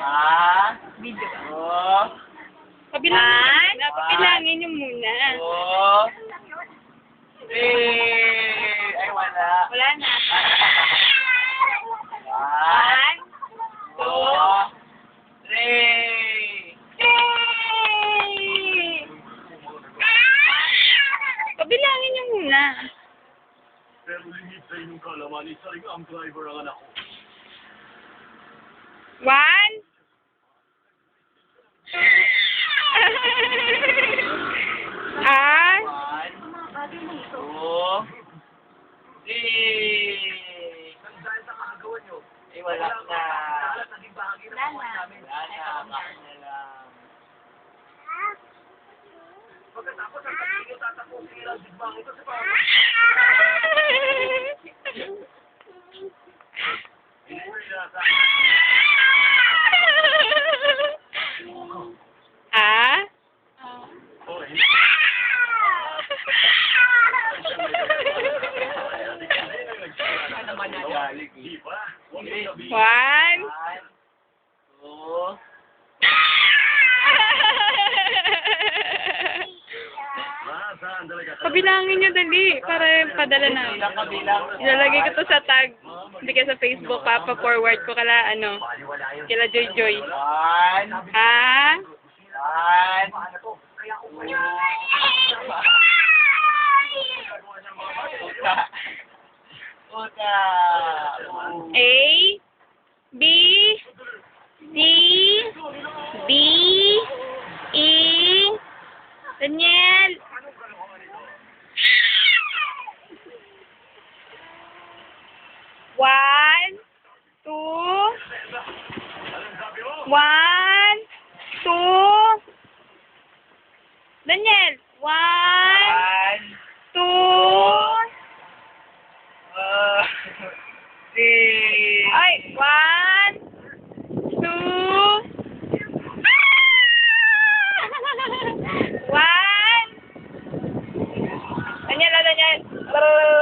Ha? Video. Oh. Kabilangin. One. Kabilangin niyo muna. Oh. Three. Ay, wala. Wala na. One. Two. Three. Three. Kabilangin niyo muna. Pero hindi sa inyong kalaman, isa rin driver ang anak ko. What? Three. Dahil sa kagawa nyo, Ay, wala na. naging bahagi na. Wala na. Bakit na lang. Pagkatapos ang pagkigil tatapusin ang digbang ito sa pang ah? Oh, eh. Ano naman sabihin. One. One. Two. Ah? Pabilangin niyo dali para padala na. Ilalagay ko to sa tag. Hindi ka sa Facebook, papa-forward ko kala ano. Kila Joy Joy. One. Ah? One. Uta. puta. A, B, C, B, E, Daniel. One, two, one, two. Daniel, one. ಕರ